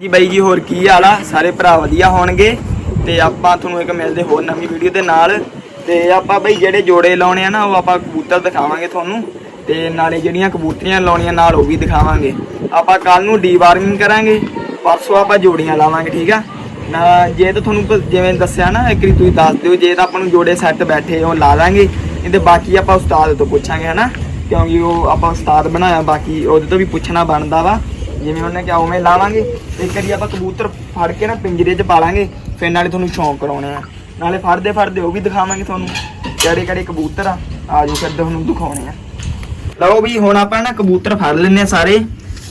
ਜੀ ਬਾਈ ਜੀ, ਹੋਰ ਕੀ ਹਾਲ ਆ? ਸਾਰੇ ਭਰਾ ਵਧੀਆ ਹੋਣਗੇ ਤੇ ਆਪਾਂ ਤੁਹਾਨੂੰ ਇੱਕ ਮਿਲਦੇ ਹੋਰ ਨਵੀਂ ਵੀਡੀਓ ਦੇ ਨਾਲ। ਤੇ ਆਪਾਂ ਬਈ ਜਿਹੜੇ ਜੋੜੇ ਲਾਉਣੇ ਆ ਨਾ, ਉਹ ਆਪਾਂ ਕਬੂਤਰ ਦਿਖਾਵਾਂਗੇ ਤੁਹਾਨੂੰ। ਤੇ ਨਾਲੇ ਜਿਹੜੀਆਂ ਕਬੂਤਰੀਆਂ ਲਾਉਣੀਆਂ ਨਾਲ ਉਹ ਵੀ ਦਿਖਾਵਾਂਗੇ। ਆਪਾਂ ਕੱਲ ਨੂੰ ਡੀਵਾਰਮਿੰਗ ਕਰਾਂਗੇ। ਪਰਸੋਂ ਆਪਾਂ ਜੋੜੀਆਂ ਲਾਵਾਂਗੇ, ਠੀਕ ਆ? ਨਾ, ਜੇ ਤਾਂ ਤੁਹਾਨੂੰ ਜਿਵੇਂ ਦੱਸਿਆ ਨਾ, ਇੱਕ ਵਾਰੀ ਤੁਸੀਂ ਦੱਸ ਦਿਓ, ਜੇ ਤਾਂ ਆਪਾਂ ਨੂੰ ਜੋੜੇ ਸੈੱਟ ਬੈਠੇ, ਉਹ ਲਾ ਦਾਂਗੇ। ਨਹੀਂ ਬਾਕੀ ਆਪਾਂ ਉਸਤਾਦ ਤੋਂ ਪੁੱਛਾਂਗੇ, ਹਨਾ? ਕਿਉਂਕਿ ਉਹ ਆਪਾਂ ਉਸਤਾਦ ਬਣਾਇਆ, ਬਾਕੀ ਉਹਦੇ ਤੋਂ ਵੀ ਪੁੱਛਣਾ ਬਣਦਾ ਵਾ। ਜਿਵੇਂ ਉਹਨੇ ਕਿਹਾ, ਉਵੇਂ ਲਾਵਾਂਗੇ ਇੱਕ ਵਾਰੀ ਆਪਾਂ ਕਬੂਤਰ ਫੜ ਕੇ ਨਾ ਪਿੰਜਰੇ 'ਚ ਪਾ ਲਾਂਗੇ, ਫਿਰ ਨਾਲੇ ਤੁਹਾਨੂੰ ਸ਼ੌਂਕ ਕਰਾਉਣੇ ਆ। ਨਾਲੇ ਫੜਦੇ ਫੜਦੇ ਉਹ ਵੀ ਦਿਖਾਵਾਂਗੇ ਤੁਹਾਨੂੰ, ਕਿਹੜੇ ਕਿਹੜੇ ਕਬੂਤਰ ਆ ਆਜੋ ਫਿਰ ਤੁਹਾਨੂੰ ਦਿਖਾਉਣੇ ਆ। ਲਓ ਵੀ ਹੁਣ ਆਪਾਂ ਨਾ ਕਬੂਤਰ ਫੜ ਲੈਨੇ ਆ ਸਾਰੇ,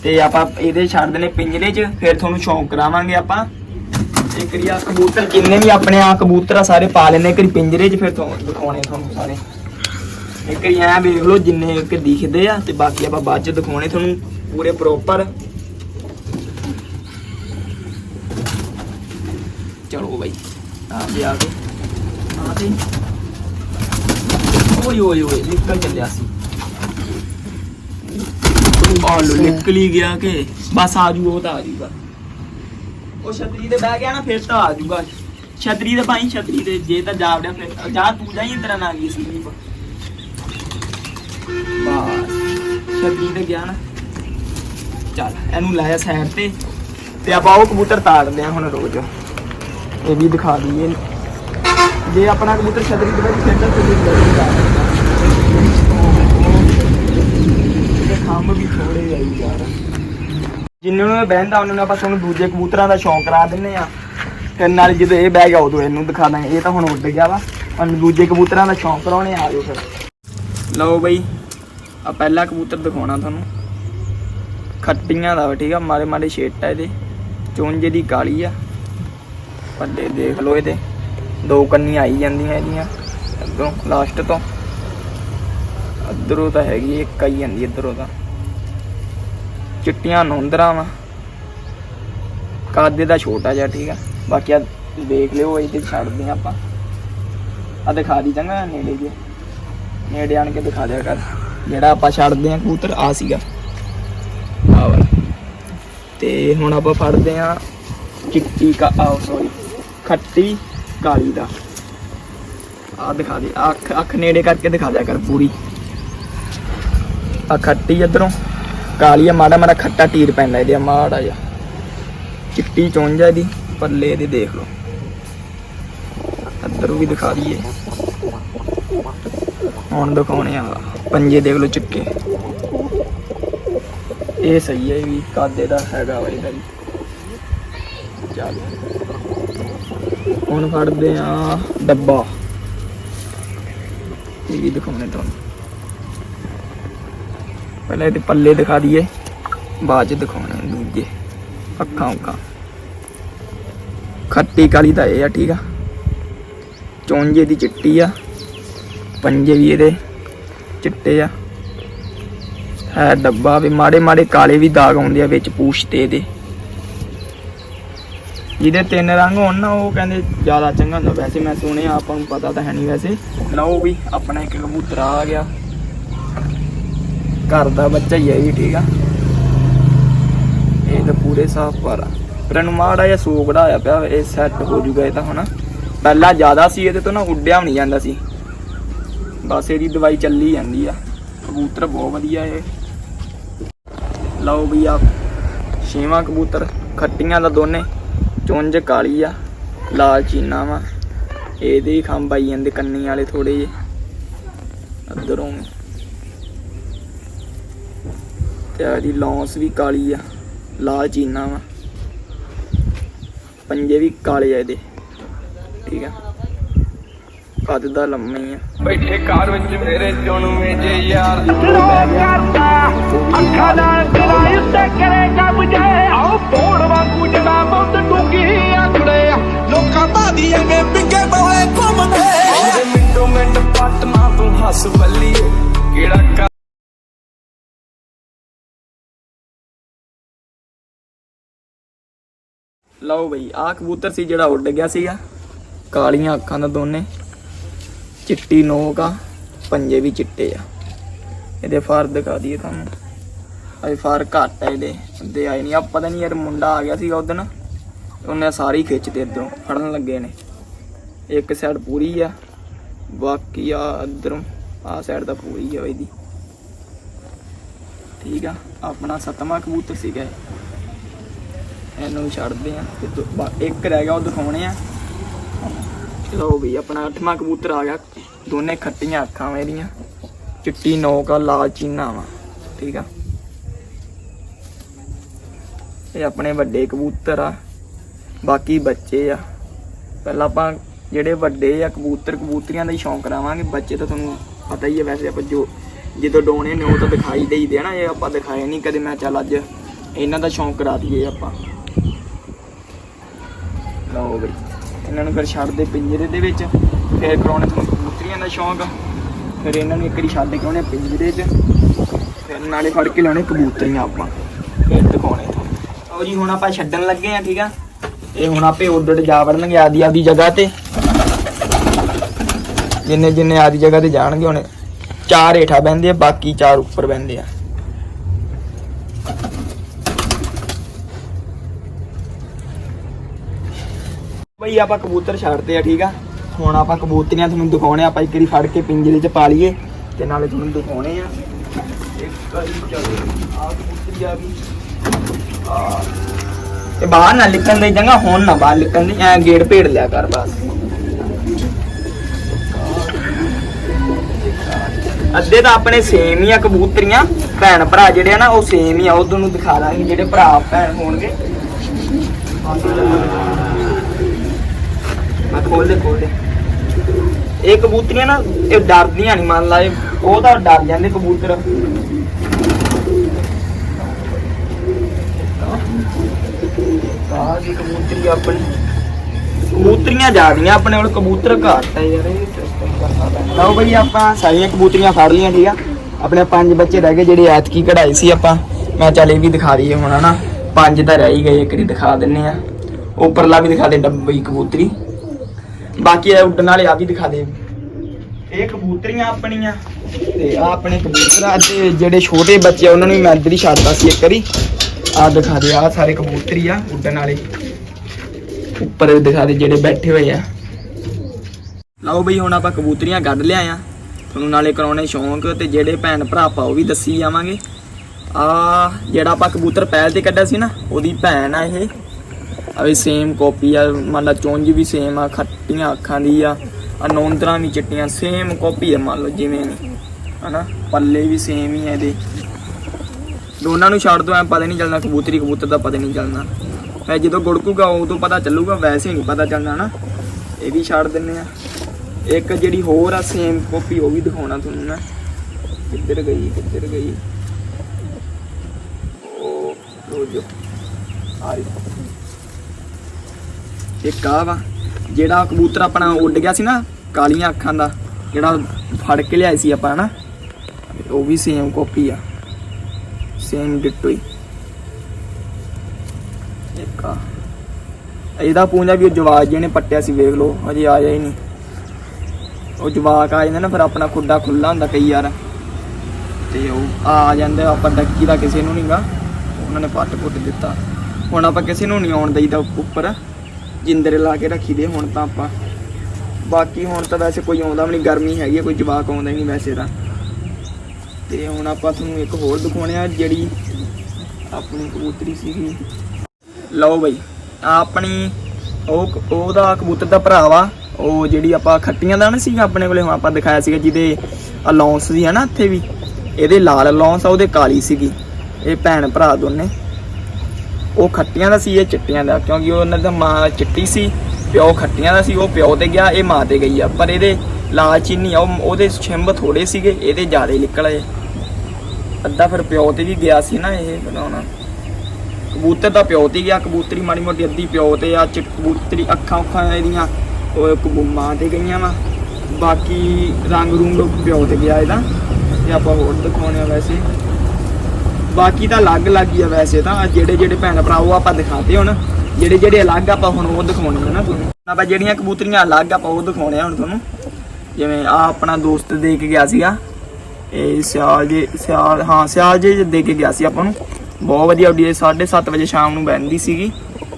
ਤੇ ਆਪਾਂ ਇਹਦੇ ਛੱਡ ਦੇਣੇ ਪਿੰਜਰੇ 'ਚ, ਫਿਰ ਤੁਹਾਨੂੰ ਸ਼ੌਂਕ ਕਰਾਵਾਂਗੇ ਆਪਾਂ। ਇੱਕ ਵਾਰੀ ਆ ਕਬੂਤਰ ਜਿੰਨੇ ਵੀ ਆਪਣੇ ਆ ਕਬੂਤਰ ਆ ਸਾਰੇ ਪਾ ਲੈਨੇ ਇੱਕ ਵਾਰੀ ਪਿੰਜਰੇ 'ਚ ਫਿਰ ਤੁਹਾਨੂੰ ਦਿਖਾਉਣੇ ਆ ਤੁਹਾਨੂੰ ਸਾਰੇ। ਇੱਕ ਵਾਰੀ ਐਂ ਵੇਖ ਲਓ ਜਿੰਨੇ ਕਿ ਦਿਖਦੇ ਆ, ਤੇ ਬਾਕੀ ਆਪਾਂ ਬਾਅਦ 'ਚ ਦਿਖਾਉਣੇ ਤੁਹਾਨੂੰ ਪੂਰੇ ਪ੍ਰੋਪਰ ਚਲੋ ਬਾਈ ਆ ਵੀ ਆ ਗਏ ਆ ਤੇ। ਓਏ ਓਏ ਓਏ ਨਿਕਲ ਚੱਲਿਆ ਸੀ। ਆ ਲੋ ਨਿਕਲ ਹੀ ਗਿਆ ਕਿ। ਬਸ ਆ ਜੂ ਉਹ ਤਾਂ ਆ ਜੂਗਾ। ਉਹ ਛਤਰੀ ਤੇ ਬਹਿ ਗਿਆ ਨਾ ਫਿਰ ਤਾਂ ਆ ਜੂਗਾ। ਛਤਰੀ ਤੇ ਭਾਈ ਛਤਰੀ ਤੇ ਜੇ ਤਾਂ ਫਿਰ ਜਾ ਤੂੰ ਜਾਈ ਤੇਰਾ ਨਾ ਗਈ ਸੀ। ਬਸ ਛਤਰੀ ਤੇ ਗਿਆ ਨਾ। ਚੱਲ ਇਹਨੂੰ ਲਾਇਆ ਸਾਈਡ ਤੇ। ਤੇ ਆਪਾਂ ਉਹ ਕਬੂਤਰ ਤਾੜਦੇ ਆ ਹੁਣ ਰੋਜ਼। ਇਹ ਵੀ ਦਿਖਾ ਦਈਏ। ਜੇ ਆਪਣਾ ਕਬੂਤਰ ਛਤਰੀ ਦੇ ਵਿੱਚ ਸੈਂਟਰ ਤੇ ਲੱਗੇਗਾ ਇਹ ਖੰਭ ਵੀ ਥੋੜੇ ਜਾਈ ਯਾਰ। ਜਿੰਨਾਂ ਨੂੰ ਬਹਿੰਦਾ, ਉਹਨਾਂ ਨੂੰ ਆਪਾਂ ਤੁਹਾਨੂੰ ਦੂਜੇ ਕਬੂਤਰਾਂ ਦਾ ਸ਼ੌਂਕ ਕਰਾ ਦਿੰਨੇ ਆ ਫਿਰ ਨਾਲ ਜਦੋਂ ਇਹ ਬਹਿ ਗਿਆ, ਉਦੋਂ ਇਹਨੂੰ ਦਿਖਾ ਦਾਂਗੇ। ਇਹ ਤਾਂ ਹੁਣ ਉੱਡ ਗਿਆ ਵਾ। ਹੁਣ ਦੂਜੇ ਕਬੂਤਰਾਂ ਦਾ ਸ਼ੌਂਕ ਕਰਾਉਣੇ ਆ ਜਾਓ ਫਿਰ। ਲਓ ਬਈ ਆ ਪਹਿਲਾ ਕਬੂਤਰ ਦਿਖਾਉਣਾ ਤੁਹਾਨੂੰ। ਖੱਟੀਆਂ ਦਾ ਵਾ, ਠੀਕ ਆ? ਮਾਰੇ ਮਾਰੇ ਛੇਟ ਆ ਇਹਦੇ। ਚੁੰਝ ਦੀ ਕਾਲੀ ਆ। ਪੱਲੇ ਦੇਖ ਲਓ ਇਹਦੇ। ਦੋ ਕੰਨੀ ਆਈ ਜਾਂਦੀਆਂ ਇਹਦੀਆਂ, ਅੱਗੋਂ ਲਾਸਟ ਤੋਂ। ਅੱਧਰੋਂ ਤਾਂ ਹੈਗੀ, ਇੱਕ ਆਈ ਜਾਂਦੀ ਇੱਧਰੋਂ ਤਾਂ। ਚਿੱਟੀਆਂ ਨੁੰਦਰਾਂ ਵਾ। ਕਾਦੇ ਦਾ ਛੋਟਾ ਜਿਹਾ, ਠੀਕ ਆ। ਬਾਕੀ ਆ ਦੇਖ ਲਿਓ ਇਹ ਤੇ ਛੱਡਦੇ ਹਾਂ ਆਪਾਂ। ਆ ਦਿਖਾ ਦੀ ਚੰਗਾ ਨੇੜੇ ਜੇ। ਨੇੜੇ ਆਣ ਕੇ ਦਿਖਾ ਦਿਆ ਕਰ। ਜਿਹੜਾ ਆਪਾਂ ਛੱਡਦੇ ਆ ਕਬੂਤਰ ਆ ਸੀਗਾ। ਆ ਤੇ ਹੁਣ ਆਪਾਂ ਫੜਦੇ ਆ ਚਿੱਟੀ ਕਾ ਆ ਸੌਰੀ ਖੱਟੀ ਕਾਲੀ ਦਾ। ਆ ਦਿਖਾ ਦੇ ਅੱਖ ਅੱਖ ਨੇੜੇ ਕਰਕੇ ਦਿਖਾ ਦਿਆ ਕਰ ਪੂਰੀ। ਆ ਖੱਟੀ ਇਧਰੋਂ। ਕਾਲੀ ਆ, ਮਾੜਾ ਮਾੜਾ ਖੱਟਾ ਟੀਰ ਪੈਂਦਾ ਇਹਦੇ ਮਾੜਾ ਜਿਹਾ। ਚਿੱਟੀ ਚੁੰਝ ਆ ਇਹਦੀ ਪੱਲੇ ਇਹਦੇ ਦੇਖ ਲਓ। ਇੱਧਰੋਂ ਵੀ ਦਿਖਾ ਦਈਏ। ਹੁਣ ਦਿਖਾਉਣੇ ਆ, ਪੰਜੇ ਦੇਖ ਲਓ ਚਿੱਕੇ ਇਹ ਸਹੀ ਹੈ ਵੀ, ਕਾਦੇ ਦਾ ਹੈਗਾ ਵਾ ਇਹਦਾ ਚੱਲ। ਹੁਣ ਫੜਦੇ ਆ। ਡੱਬਾ। ਇਹ ਵੀ ਦਿਖਾਉਣੇ ਤੁਹਾਨੂੰ। ਪਹਿਲਾਂ ਇਹਦੇ ਪੱਲੇ ਦਿਖਾ ਦਈਏ। ਬਾਅਦ ਚ ਦਿਖਾਉਣੇ ਦੂਜੇ। ਅੱਖਾਂ ਉੱਖਾਂ। ਖੱਟੀ ਕਾਲੀ ਦਾ ਇਹ ਆ, ਠੀਕ ਆ। ਚੌਂਜੇ ਦੀ ਚਿੱਟੀ ਆ। ਪੰਜੇ ਵੀ ਇਹਦੇ ਚਿੱਟੇ ਆ। ਹੈ ਡੱਬਾ ਵੀ। ਮਾੜੇ ਮਾੜੇ ਕਾਲੇ ਵੀ ਦਾਗ ਆਉਂਦੇ ਆ ਵਿੱਚ ਪੂਛ ਤੇ ਇਹਦੇ। ਜਿਹਦੇ ਤਿੰਨ ਰੰਗ ਹੋਣ ਨਾ, ਉਹ ਕਹਿੰਦੇ ਜ਼ਿਆਦਾ ਚੰਗਾ ਹੁੰਦਾ। ਵੈਸੇ ਮੈਂ ਸੁਣਿਆ, ਆਪਾਂ ਨੂੰ ਪਤਾ ਤਾਂ ਹੈ ਨਹੀਂ ਵੈਸੇ। ਲਓ ਵੀ, ਆਪਣਾ ਇੱਕ ਕਬੂਤਰ ਆ ਗਿਆ। ਘਰ ਦਾ ਬੱਚਾ ਹੀ ਹੈ ਜੀ, ਠੀਕ ਆ। ਇਹ ਤਾਂ ਪੂਰੇ ਸਾਫ਼ ਪਰ ਪਰ ਇਹਨੂੰ ਮਾੜਾ ਜਿਹਾ ਸੋਗੜਾ ਆਇਆ ਪਿਆ, ਇਹ ਸੈੱਟ ਹੋ ਜੂਗਾ ਇਹ ਤਾਂ ਹੁਣ। ਪਹਿਲਾਂ ਜ਼ਿਆਦਾ ਸੀ, ਇਹਦੇ ਤੋਂ ਨਾ ਉੱਡਿਆ ਵੀ ਨਹੀਂ ਜਾਂਦਾ ਸੀ। ਬਸ ਇਹਦੀ ਦਵਾਈ ਚੱਲੀ ਜਾਂਦੀ ਆ। ਕਬੂਤਰ ਬਹੁਤ ਵਧੀਆ ਇਹ। ਲਓ ਵੀ ਆ ਛੇਵਾਂ ਕਬੂਤਰ, ਖੱਟੀਆਂ ਦਾ ਦੋਨੇ। ਚੁੰਝ ਕਾਲੀ ਆ, ਲਾਲ ਚੀਨਾ ਵਾ। ਇਹਦੇ ਖੰਭ ਆਈ ਜਾਂਦੇ ਕੰਨੀ ਵਾਲੇ ਥੋੜੇ ਜਿਹੇ। ਅੰਦਰੋਂ ਤੇ ਇਹਦੀ ਲੌਂਸ ਵੀ ਕਾਲੀ ਆ, ਲਾਲ ਚੀਨਾ ਵਾ। ਪੰਜੇ ਵੀ ਕਾਲੇ ਆ ਇਹਦੇ। ਠੀਕ ਆ। ਕੱਦ ਦਾ ਲੰਮਾ ਹੀ ਆ। ਬੈਠੇ ਕਾਰ ਵਿੱਚ ਮੇਰੇ ਜੁਣਵੇਂ ਜੇ ਯਾਰ। ਕਰਦਾ ਅੱਖਾਂ ਨਾਲ ਚਲਾਈ ਉੱਤੇ ਕਰੇਗਾ ਬੁਝੇ ਆਓ ਪੋੜ ਵਾਂਗੂ ਜੜਾ ਮੁੱਦ ਡੂੰਗੀ ਆਖੜੇ ਲੋਕਾਂ ਬਾਦੀ ਅੰਗੇ ਪਿੱਗੇ ਬੋਲੇ ਘੁੰਮਦੇ ਮੇਰੇ ਮਿੰਟੋ ਮਿੰਟ ਪਟਨਾ ਤੂੰ ਹੱਸ ਬੱਲੀਏ। ਕਿਹੜਾ ਲਓ ਬਈ ਆਹ ਕਬੂਤਰ ਸੀ ਜਿਹੜਾ ਉੱਡ ਗਿਆ ਸੀਗਾ। ਕਾਲੀਆਂ ਅੱਖਾਂ ਦਾ ਦੋਨੇ। ਚਿੱਟੀ ਨੋਕ ਆ, ਪੰਜੇ ਵੀ ਚਿੱਟੇ ਆ। ਇਹਦੇ ਫਰ ਦਿਖਾ ਦਈਏ ਤੁਹਾਨੂੰ। ਅਜੇ ਫਾਰ ਘੱਟ ਆ ਇਹਦੇ, ਅੱਧੇ ਆਏ ਨਹੀਂ ਆ ਪਤਾ ਨਹੀਂ ਯਾਰ, ਮੁੰਡਾ ਆ ਗਿਆ ਸੀਗਾ ਉਦੋਂ। ਉਹਨੇ ਸਾਰੀ ਖਿੱਚਦੇ ਇੱਧਰੋਂ, ਫੜਨ ਲੱਗੇ ਨੇ। ਇੱਕ ਸਾਈਡ ਪੂਰੀ ਆ, ਬਾਕੀ ਆ ਇੱਧਰੋਂ, ਆ ਸਾਈਡ ਤਾਂ ਪੂਰੀ ਆ ਇਹਦੀ। ਠੀਕ ਆ, ਆਪਣਾ ਸਤਵਾਂ ਕਬੂਤਰ ਸੀਗਾ ਇਹ। ਇਹਨੂੰ ਛੱਡਦੇ ਆ। ਤੇ ਇੱਕ ਰਹਿ ਗਿਆ, ਉਹ ਦਿਖਾਉਣੇ ਆ। ਚਲੋ ਵੀ ਆਪਣਾ ਅੱਠਵਾਂ ਕਬੂਤਰ ਆ ਗਿਆ। ਦੋਨੇ ਖੱਟੀਆਂ ਅੱਖਾਂ ਮੇਰੀਆਂ ਚਿੱਟੀ ਨੋਕ ਆ, ਲਾਲ ਚੀਨਾ ਵਾ। ਠੀਕ ਆ। ਇਹ ਆਪਣੇ ਵੱਡੇ ਕਬੂਤਰ ਆ। ਬਾਕੀ ਬੱਚੇ ਆ। ਪਹਿਲਾਂ ਆਪਾਂ ਜਿਹੜੇ ਵੱਡੇ ਆ ਕਬੂਤਰ, ਕਬੂਤਰੀਆਂ ਦਾ ਹੀ ਸ਼ੌਂਕ ਕਰਾਵਾਂਗੇ ਬੱਚੇ ਤਾਂ ਤੁਹਾਨੂੰ ਪਤਾ ਹੀ ਹੈ ਵੈਸੇ ਆਪਾਂ ਜੋ ਜਦੋਂ ਡੋਣੇ ਨੇ ਉਹ ਤਾਂ ਦਿਖਾਈ ਦੇਈਦੇ ਆ ਨਾ ਇਹ ਆਪਾਂ ਦਿਖਾਏ ਨਹੀਂ ਕਦੇ। ਮੈਂ ਚੱਲ ਅੱਜ ਇਹਨਾਂ ਦਾ ਸ਼ੌਂਕ ਕਰਾ ਦਈਏ ਆਪਾਂ। ਲਓ ਬਈ। ਇਹਨਾਂ ਨੂੰ ਫਿਰ ਛੱਡਦੇ ਪਿੰਜਰੇ ਦੇ ਵਿੱਚ, ਫਿਰ ਕਰਾਉਣੇ ਤੁਹਾਨੂੰ ਕਬੂਤਰੀਆਂ ਦਾ ਸ਼ੌਂਕ। ਫਿਰ ਇਹਨਾਂ ਨੂੰ ਇੱਕ ਵਾਰੀ ਛੱਡ ਕੇ ਆਉਣੇ ਪਿੰਜਰੇ 'ਚ। ਫਿਰ ਨਾਲੇ ਫੜ ਕੇ ਲਾਉਣੇ ਕਬੂਤਰੀਆਂ ਆਪਾਂ। ਫਿਰ ਦਿਖਾਉਣੇ ਤੁਹਾਨੂੰ। ਆਓ ਜੀ, ਹੁਣ ਆਪਾਂ ਛੱਡਣ ਲੱਗੇ ਆ, ਠੀਕ ਆ? ਇਹ ਹੁਣ ਆਪੇ ਉੱਡੜ ਜਾ ਵੜਨਗੇ ਆਦੀ ਆਦੀ ਜਗ੍ਹਾ ਤੇ। ਜਿੰਨੇ ਜਿੰਨੇ ਆਦੀ ਜਗ੍ਹਾ ਤੇ ਜਾਣਗੇ, ਹੁਣ ਚਾਰ ਹੇਠਾਂ ਬਹਿੰਦੇ ਆ, ਬਾਕੀ ਚਾਰ ਉੱਪਰ ਬਹਿੰਦੇ ਆ। ਬਈ ਆਪਾਂ ਕਬੂਤਰ ਛੱਡਦੇ ਆ, ਠੀਕ ਆ? ਹੁਣ ਆਪਾਂ ਕਬੂਤਰੀਆਂ ਤੁਹਾਨੂੰ ਦਿਖਾਉਣੇ ਆਪਾਂ ਇੱਕ ਵਾਰੀ ਫੜ ਕੇ ਪਿੰਜਰੇ 'ਚ ਪਾ ਲਈਏ ਤੇ ਨਾਲੇ ਤੁਹਾਨੂੰ ਦਿਖਾਉਣੇ ਆ। ਇੱਕ ਵਾਰੀ ਚੱਲ ਆ ਕਬੂਤਰੀ ਆ ਗਈ। ਤੇ ਬਾਹਰ ਨਾ ਨਿਕਲਣ ਦੇ ਜੰਗਾ ਹੁਣ ਨਾ ਬਾਹਰ ਨਿਕਲਣ ਦੀ, ਐ ਗੇੜ ਭੇੜ ਲਿਆ ਕਰ ਬਸ। ਅੱਧੇ ਤਾਂ ਆਪਣੇ ਸੇਮ ਹੀ ਆ ਕਬੂਤਰੀਆਂ, ਭੈਣ ਭਰਾ ਜਿਹੜੇ ਆ ਨਾ, ਉਹ ਸੇਮ ਹੀ ਆ ਉਦੋਂ ਨੂੰ ਦਿਖਾ ਦਾਂਗੇ, ਜਿਹੜੇ ਭਰਾ ਭੈਣ ਹੋਣਗੇ। ਖੋਲ ਦੇ ਖੋਲ ਦੇ। ਇਹ ਕਬੂਤਰੀਆਂ ਨਾ, ਇਹ ਡਰਦੀਆਂ ਨਹੀਂ ਮੰਨ ਲਾ ਇਹ। ਉਹ ਤਾਂ ਡਰ ਜਾਂਦੇ ਕਬੂਤਰ। ਕਾਹ ਦੀ ਕਬੂਤਰੀ ਆਪਣੀ। ਕਬੂਤਰੀਆਂ ਜ਼ਿਆਦੀਆਂ ਆਪਣੇ ਕੋਲ, ਕਬੂਤਰ ਘੱਟ ਹੈ ਯਾਰ ਇਹ ਸਿਸਟਮ ਕਰਨਾ ਪੈਣਾ ਲਓ ਬਈ ਆਪਾਂ ਸਾਰੀਆਂ ਕਬੂਤਰੀਆਂ ਫੜ ਲਈਆਂ, ਠੀਕ ਆ? ਆਪਣੇ ਪੰਜ ਬੱਚੇ ਰਹਿ ਗਏ, ਜਿਹੜੇ ਐਤਕੀ ਕਢਾਈ ਸੀ ਆਪਾਂ। ਮੈਂ ਚੱਲ ਇਹ ਵੀ ਦਿਖਾ ਦਈਏ ਹੁਣ, ਹਨਾ? ਪੰਜ ਤਾਂ ਰਹਿ ਹੀ ਗਏ, ਇੱਕ ਵਾਰੀ ਦਿਖਾ ਦਿੰਨੇ ਆ। ਉੱਪਰਲਾ ਵੀ ਦਿਖਾ ਦੇ ਡੱਬੀ ਕਬੂਤਰੀ। ਬਾਕੀ ਇਹ ਉੱਡਣ ਵਾਲੇ ਆ ਵੀ ਦਿਖਾ ਦੇ। ਇਹ ਕਬੂਤਰੀਆਂ ਆਪਣੀਆਂ। ਤੇ ਆ ਆਪਣੇ ਕਬੂਤਰ ਆ ਤੇ ਜਿਹੜੇ ਛੋਟੇ ਬੱਚੇ ਆ, ਉਹਨਾਂ ਨੂੰ ਵੀ ਮੈਂ ਇੱਧਰ ਹੀ ਛੱਡਦਾ ਸੀ ਇੱਕ ਵਾਰੀ। ਆ ਦਿਖਾ ਦੇ ਆ ਸਾਰੇ ਕਬੂਤਰੀ ਆ ਉੱਡਣ ਵਾਲੇ। ਉੱਪਰ ਦਿਖਾ ਦੇ ਜਿਹੜੇ ਬੈਠੇ ਹੋਏ ਆ। ਲਓ ਬਈ ਹੁਣ ਆਪਾਂ ਕਬੂਤਰੀਆਂ ਕੱਢ ਲਿਆ ਆ। ਤੁਹਾਨੂੰ ਨਾਲੇ ਕਰਾਉਣੇ ਸ਼ੌਂਕ ਤੇ ਜਿਹੜੇ ਭੈਣ ਭਰਾ ਆਪਾਂ ਉਹ ਵੀ ਦੱਸੀ ਜਾਵਾਂਗੇ। ਆ ਜਿਹੜਾ ਆਪਾਂ ਕਬੂਤਰ ਪਹਿਲ ਤੇ ਕੱਢਿਆ ਸੀ ਨਾ ਉਹਦੀ ਭੈਣ ਆ ਇਹ। ਆ ਸੇਮ ਕਾਪੀ ਆ, ਮੰਨ ਲਾ ਚੁੰਝ ਵੀ ਸੇਮ ਆ, ਖੱਟੀਆਂ ਅੱਖਾਂ ਦੀ ਆ ਆ ਵੀ ਚਿੱਟੀਆਂ ਸੇਮ ਕਾਪੀ ਆ ਮੰਨ ਲਓ ਜਿਵੇਂ ਵੀ, ਹਨਾ? ਪੱਲੇ ਵੀ ਸੇਮ ਹੀ ਆ ਇਹਦੇ। ਦੋਨਾਂ ਨੂੰ ਛੱਡ ਦੋ, ਐ ਪਤਾ ਨਹੀਂ ਚੱਲਣਾ, ਕਬੂਤਰੀ ਕਬੂਤਰ ਦਾ ਪਤਾ ਨਹੀਂ ਚੱਲਣਾ। ਮੈਂ ਜਦੋਂ ਗੁੜਕੂਗਾ, ਉਦੋਂ ਪਤਾ ਚੱਲੂਗਾ, ਵੈਸੇ ਨਹੀਂ ਪਤਾ ਚੱਲਣਾ ਨਾ ਇਹ ਵੀ ਛੱਡ ਦਿੰਨੇ ਆ। ਇੱਕ ਜਿਹੜੀ ਹੋਰ ਆ ਸੇਮ ਕਾਪੀ ਉਹ ਵੀ ਦਿਖਾਉਣਾ ਤੁਹਾਨੂੰ ਮੈਂ। ਕਿੱਧਰ ਗਈ ਕਿੱਧਰ ਗਈ? ਉਹ ਜੋ, ਆ ਰਹੀ। ਇੱਕ ਆ ਵਾ, ਜਿਹੜਾ ਕਬੂਤਰ ਆਪਣਾ ਉੱਡ ਗਿਆ ਸੀ ਨਾ, ਕਾਲੀਆਂ ਅੱਖਾਂ ਦਾ, ਜਿਹੜਾ ਫੜ ਕੇ ਲਿਆਏ ਸੀ ਆਪਾਂ, ਹਨਾ? ਉਹ ਵੀ ਸੇਮ ਕਾਪੀ ਆ। ਸੇਮ ਡਿਟੋ ਹੀ। ਇੱਕ ਆ ਇਹਦਾ ਪੂੰਜਾ ਵੀ ਉਹ ਜਵਾਜ ਜਿਹਨੇ ਪੱਟਿਆ ਸੀ, ਵੇਖ ਲਓ, ਹਜੇ ਆ ਜਾਈ ਨਹੀਂ। ਉਹ ਜਵਾਕ ਆ ਜਾਂਦਾ ਨਾ, ਫਿਰ ਆਪਣਾ ਖੁੱਡਾ ਖੁੱਲਾ ਹੁੰਦਾ ਕਈ ਵਾਰ। ਤੇ ਉਹ ਆ ਜਾਂਦੇ, ਆਪਾਂ ਡੱਕੀ ਦਾ ਕਿਸੇ ਨੂੰ ਨਹੀਂਗਾ ਉਹਨਾਂ ਨੇ ਪੱਟ ਪੁੱਟ ਦਿੱਤਾ। ਹੁਣ ਆਪਾਂ ਕਿਸੇ ਨੂੰ ਨਹੀਂ ਆਉਣ ਦਈਦਾ ਉੱਪਰ। ਜਿੰਦਰੇ ਲਾ ਕੇ ਰੱਖੀ ਦੇ ਹੁਣ ਤਾਂ ਆਪਾਂ। ਬਾਕੀ ਹੁਣ ਤਾਂ ਵੈਸੇ ਕੋਈ ਆਉਂਦਾ ਵੀ ਨਹੀਂ ਗਰਮੀ ਹੈਗੀ ਆ, ਕੋਈ ਜਵਾਕ ਆਉਂਦਾ ਨਹੀਂ ਵੈਸੇ ਤਾਂ। ਤੇ ਹੁਣ ਆਪਾਂ ਤੁਹਾਨੂੰ ਇੱਕ ਹੋਰ ਦਿਖਾਉਣੇ ਆ ਜਿਹੜੀ ਆਪਣੀ ਕਬੂਤਰੀ ਸੀਗੀ। ਲਓ ਬਈ ਆਪਣੀ ਉਹ ਉਹਦਾ ਕਬੂਤਰ ਦਾ ਭਰਾ ਵਾ ਉਹ ਜਿਹੜੀ ਆਪਾਂ ਖੱਟੀਆਂ ਦਾ ਨਾ ਸੀਗਾ ਆਪਣੇ ਕੋਲੇ ਹੁਣ ਆਪਾਂ ਦਿਖਾਇਆ ਸੀਗਾ ਜਿਹਦੇ ਅਲੌਂਸ ਸੀ ਹਨਾ ਇੱਥੇ ਵੀ। ਇਹਦੇ ਲਾਲ ਅਲੌਂਸ ਆ ਉਹਦੇ ਕਾਲੀ ਸੀਗੀ। ਇਹ ਭੈਣ ਭਰਾ ਦੋਨੇ। ਉਹ ਖੱਟੀਆਂ ਦਾ ਸੀ, ਇਹ ਚਿੱਟੀਆਂ ਦਾ, ਕਿਉਂਕਿ ਉਹਨਾਂ ਦਾ ਮਾਂ ਚਿੱਟੀ ਸੀ, ਪਿਓ ਖੱਟੀਆਂ ਦਾ ਸੀ, ਉਹ ਪਿਓ ਤੇ ਗਿਆ, ਇਹ ਮਾਂ ਤੇ ਗਈ ਆ। ਪਰ ਇਹਦੇ ਲਾਲ ਚੀਨੀ ਆ, ਉਹ- ਉਹਦੇ ਛਿੰਬ ਥੋੜੇ ਸੀਗੇ, ਇਹਦੇ ਜ਼ਿਆਦਾ ਨਿਕਲ ਆਏ। ਅੱਧਾ ਫਿਰ ਪਿਓ ਤੇ ਵੀ ਗਿਆ ਸੀ ਨਾ ਇਹ, ਬਣਾਉਣਾ। ਕਬੂਤਰ ਦਾ ਪਿਓ ਤੇ ਗਿਆ, ਕਬੂਤਰੀ ਮਾੜੀ ਮੋਟੀ ਅੱਧੀ ਪਿਓ ਤੇ ਆ, ਚਿੱਟ ਕਬੂਤਰੀ ਅੱਖਾਂ ਉੱਖਾਂ ਇਹਦੀਆਂ, ਉਹ ਇੱਕ ਮਾਂ ਤੇ ਗਈਆਂ ਵਾ। ਬਾਕੀ ਰੰਗ ਰੂੰਗ ਪਿਓ ਤੇ ਗਿਆ ਇਹਦਾ। ਤੇ ਆਪਾਂ ਹੋਰ ਦਿਖਾਉਣੇ ਆ ਵੈਸੇ। ਬਾਕੀ ਤਾਂ ਅਲੱਗ ਅਲੱਗ ਹੀ ਆ ਵੈਸੇ ਤਾਂ, ਜਿਹੜੇ ਜਿਹੜੇ ਭੈਣ ਭਰਾ ਉਹ ਆਪਾਂ ਦਿਖਾਤੇ ਹੁਣ, ਜਿਹੜੇ ਜਿਹੜੇ ਅਲੱਗ ਆਪਾਂ ਹੁਣ ਉਹ ਦਿਖਾਉਣੇ ਆ ਨਾ ਤੁਹਾਨੂੰ। ਆਪਾਂ ਜਿਹੜੀਆਂ ਕਬੂਤਰੀਆਂ ਅਲੱਗ ਆਪਾਂ ਉਹ ਦਿਖਾਉਣੇ ਆ ਹੁਣ ਤੁਹਾਨੂੰ। ਜਿਵੇਂ ਆ ਆਪਣਾ ਦੋਸਤ ਦੇ ਕੇ ਗਿਆ ਸੀਗਾ। ਇਹ ਸਿਆਲ ਜੇ, ਸਿਆਲ, ਹਾਂ, ਸਿਆਲ ਜੇ ਦੇ ਕੇ ਗਿਆ ਸੀ ਆਪਾਂ ਨੂੰ। ਬਹੁਤ ਵਧੀਆ ਉੱਡੀ 7:30 ਵਜੇ ਸ਼ਾਮ ਨੂੰ ਬੈਠਦੀ ਸੀਗੀ।